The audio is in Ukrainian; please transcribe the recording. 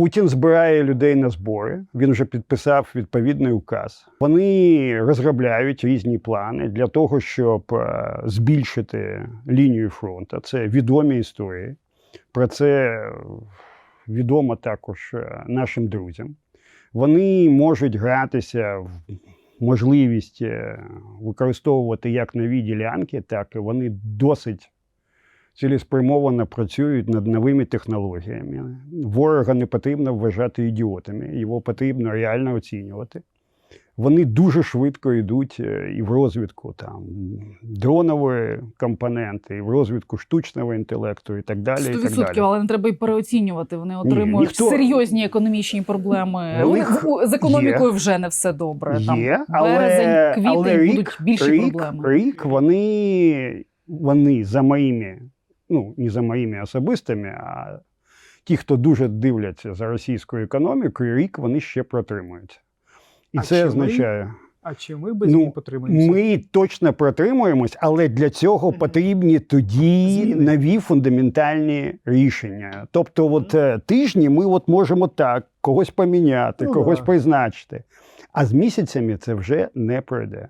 Путін збирає людей на збори. Він вже підписав відповідний указ. Вони розробляють різні плани для того, щоб е, збільшити лінію фронту. Це відомі історії. Про це відомо також е, нашим друзям. Вони можуть гратися в можливість е, використовувати як нові ділянки, так і вони досить цілеспрямовано працюють над новими технологіями. Ворога не потрібно вважати ідіотами, його потрібно реально оцінювати. Вони дуже швидко йдуть е, і в розвідку там дронової компоненти, і в розвідку штучного інтелекту, і так далі. І так 100%, далі. але не треба і переоцінювати. Вони отримують ніхто- серйозні економічні проблеми. У У них з економікою вже не все добре. Там Є, але, березень, квітень але рік, будуть більші рік, проблеми. Рік вони, вони за моїми, ну не за моїми особистими, а ті, хто дуже дивляться за російською економікою, рік вони ще протримують. І А це означає, А чи ми без Ну, потримаємося? ми точно протримуємось, але для цього потрібні тоді Зміни. нові фундаментальні рішення. Тобто, от е, тижні ми от можемо так когось поміняти, Ну, когось да. призначити. А з місяцями це вже не пройде.